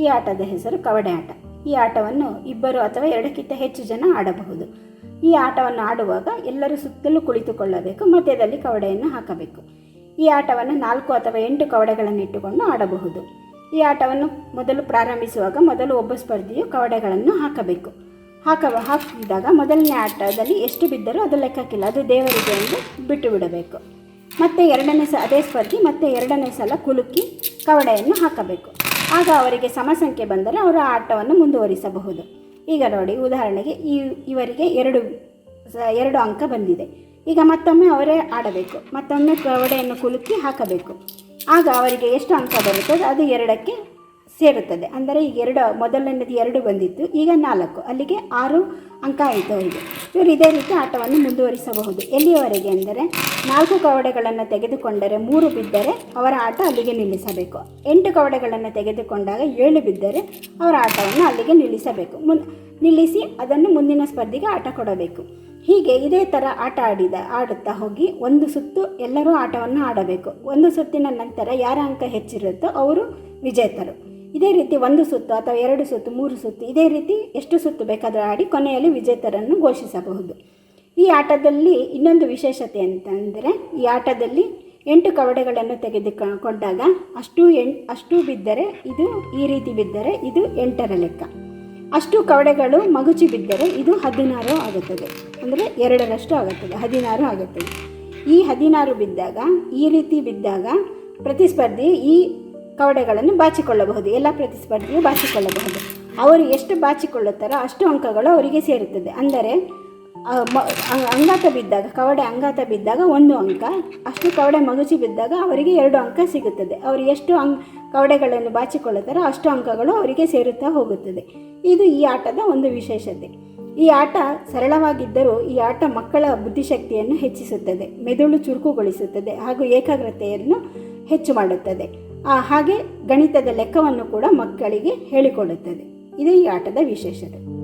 ಈ ಆಟದ ಹೆಸರು ಕವಡೆ ಆಟ. ಈ ಆಟವನ್ನು ಇಬ್ಬರು ಅಥವಾ ಎರಡಕ್ಕಿಂತ ಹೆಚ್ಚು ಜನ ಆಡಬಹುದು. ಈ ಆಟವನ್ನು ಆಡುವಾಗ ಎಲ್ಲರೂ ಸುತ್ತಲೂ ಕುಳಿತುಕೊಳ್ಳಬೇಕು, ಮಧ್ಯದಲ್ಲಿ ಕವಡೆಯನ್ನು ಹಾಕಬೇಕು. ಈ ಆಟವನ್ನು ನಾಲ್ಕು ಅಥವಾ ಎಂಟು ಕವಡೆಗಳನ್ನು ಇಟ್ಟುಕೊಂಡು ಆಡಬಹುದು. ಈ ಆಟವನ್ನು ಮೊದಲು ಪ್ರಾರಂಭಿಸುವಾಗ ಮೊದಲು ಒಬ್ಬ ಸ್ಪರ್ಧಿಯು ಕವಡೆಗಳನ್ನು ಹಾಕಬೇಕು. ಹಾಕ ಹಾಕಿದಾಗ ಮೊದಲನೇ ಆಟದಲ್ಲಿ ಎಷ್ಟು ಬಿದ್ದರೂ ಅದು ಲೆಕ್ಕಕ್ಕಿಲ್ಲ, ಅದು ದೇವರಿಗೆ ಎಂದು ಬಿಟ್ಟು ಬಿಡಬೇಕು ಮತ್ತೆ ಎರಡನೇ ಸ, ಅದೇ ಸ್ಪರ್ಧಿ, ಮತ್ತೆ ಎರಡನೇ ಸಲ ಕುಲುಕಿ ಕವಡೆಯನ್ನು ಹಾಕಬೇಕು. ಆಗ ಅವರಿಗೆ ಸಮಸಂಖ್ಯೆ ಬಂದರೆ ಅವರ ಆಟವನ್ನು ಮುಂದುವರಿಸಬಹುದು. ಈಗ ನೋಡಿ, ಉದಾಹರಣೆಗೆ ಈ ಇವರಿಗೆ ಎರಡು ಎರಡು ಅಂಕ ಬಂದಿದೆ. ಈಗ ಮತ್ತೊಮ್ಮೆ ಅವರೇ ಆಡಬೇಕು. ಮತ್ತೊಮ್ಮೆ ಕವಡೆಯನ್ನು ಕುಲುಕಿ ಹಾಕಬೇಕು. ಆಗ ಅವರಿಗೆ ಎಷ್ಟು ಅಂಕ ಬರುತ್ತದೆ? ಅದು ಎರಡಕ್ಕೆ ಸೇರುತ್ತದೆ. ಅಂದರೆ ಈಗ ಎರಡು, ಮೊದಲನೇದು ಎರಡು ಬಂದಿತ್ತು, ಈಗ ನಾಲ್ಕು. ಅಲ್ಲಿಗೆ ಆರು ಅಂಕ ಆಯಿತು ಅವರಿಗೆ ಇವರು ಇದೇ ರೀತಿ ಆಟವನ್ನು ಮುಂದುವರಿಸಬಹುದು. ಎಲ್ಲಿಯವರೆಗೆ ಅಂದರೆ, ನಾಲ್ಕು ಕವಡೆಗಳನ್ನು ತೆಗೆದುಕೊಂಡರೆ ಮೂರು ಬಿದ್ದರೆ ಅವರ ಆಟ ಅಲ್ಲಿಗೆ ನಿಲ್ಲಿಸಬೇಕು. ಎಂಟು ಕವಡೆಗಳನ್ನು ತೆಗೆದುಕೊಂಡಾಗ ಏಳು ಬಿದ್ದರೆ ಅವರ ಆಟವನ್ನು ಅಲ್ಲಿಗೆ ನಿಲ್ಲಿಸಬೇಕು. ಮುನ್, ನಿಲ್ಲಿಸಿ ಅದನ್ನು ಮುಂದಿನ ಸ್ಪರ್ಧಿಗೆ ಆಟ ಕೊಡಬೇಕು. ಹೀಗೆ ಇದೇ ಥರ ಆಟ ಆಡಿದ, ಆಡುತ್ತಾ ಹೋಗಿ ಒಂದು ಸುತ್ತು ಎಲ್ಲರೂ ಆಟವನ್ನು ಆಡಬೇಕು. ಒಂದು ಸುತ್ತಿನ ನಂತರ ಯಾರ ಅಂಕ ಹೆಚ್ಚಿರುತ್ತೋ ಅವರು ವಿಜೇತರು. ಇದೇ ರೀತಿ ಒಂದು ಸುತ್ತು ಅಥವಾ ಎರಡು ಸುತ್ತು, ಮೂರು ಸುತ್ತು, ಇದೇ ರೀತಿ ಎಷ್ಟು ಸುತ್ತು ಬೇಕಾದರೂ ಆಡಿ ಕೊನೆಯಲ್ಲಿ ವಿಜೇತರನ್ನು ಘೋಷಿಸಬಹುದು. ಈ ಆಟದಲ್ಲಿ ಇನ್ನೊಂದು ವಿಶೇಷತೆ ಅಂತಂದರೆ, ಈ ಆಟದಲ್ಲಿ ಎಂಟು ಕವಡೆಗಳನ್ನು ತೆಗೆದುಕೊಂಡಾಗ ಅಷ್ಟು ಎಂಟು ಅಷ್ಟು ಬಿದ್ದರೆ ಇದು ಈ ರೀತಿ ಬಿದ್ದರೆ ಇದು ಎಂಟರ ಲೆಕ್ಕ. ಅಷ್ಟು ಕವಡೆಗಳು ಮಗುಚಿ ಬಿದ್ದರೆ ಇದು ಹದಿನಾರು ಆಗುತ್ತದೆ. ಅಂದರೆ ಎರಡರಷ್ಟು ಆಗುತ್ತದೆ, ಹದಿನಾರು ಆಗುತ್ತದೆ. ಈ ಹದಿನಾರು ಬಿದ್ದಾಗ, ಈ ರೀತಿ ಬಿದ್ದಾಗ ಪ್ರತಿಸ್ಪರ್ಧಿ ಈ ಕವಡೆಗಳನ್ನು ಬಾಚಿಕೊಳ್ಳಬಹುದು, ಎಲ್ಲ ಪ್ರತಿಸ್ಪರ್ಧಿಯು ಬಾಚಿಕೊಳ್ಳಬಹುದು. ಅವರು ಎಷ್ಟು ಬಾಚಿಕೊಳ್ಳುತ್ತಾರೋ ಅಷ್ಟು ಅಂಕಗಳು ಅವರಿಗೆ ಸೇರುತ್ತದೆ. ಅಂದರೆ ಅಂಗಾತ ಬಿದ್ದಾಗ, ಕವಡೆ ಅಂಗಾತ ಬಿದ್ದಾಗ ಒಂದು ಅಂಕ, ಅಷ್ಟು ಕವಡೆ ಮಗುಚಿ ಬಿದ್ದಾಗ ಅವರಿಗೆ ಎರಡು ಅಂಕ ಸಿಗುತ್ತದೆ. ಅವರು ಎಷ್ಟು ಅಂಗ್ ಕವಡೆಗಳನ್ನು ಬಾಚಿಕೊಳ್ಳುತ್ತಾರೋ ಅಷ್ಟು ಅಂಕಗಳು ಅವರಿಗೆ ಸೇರುತ್ತಾ ಹೋಗುತ್ತದೆ. ಇದು ಈ ಆಟದ ಒಂದು ವಿಶೇಷತೆ. ಈ ಆಟ ಸರಳವಾಗಿದ್ದರೂ ಈ ಆಟ ಮಕ್ಕಳ ಬುದ್ಧಿಶಕ್ತಿಯನ್ನು ಹೆಚ್ಚಿಸುತ್ತದೆ, ಮೆದುಳು ಚುರುಕುಗೊಳಿಸುತ್ತದೆ ಹಾಗೂ ಏಕಾಗ್ರತೆಯನ್ನು ಹೆಚ್ಚು ಮಾಡುತ್ತದೆ. ಹಾಗೆ ಗಣಿತದ ಲೆಕ್ಕವನ್ನು ಕೂಡ ಮಕ್ಕಳಿಗೆ ಹೇಳಿಕೊಡುತ್ತದೆ ಇದೇ ಈ ಆಟದ ವಿಶೇಷತೆ.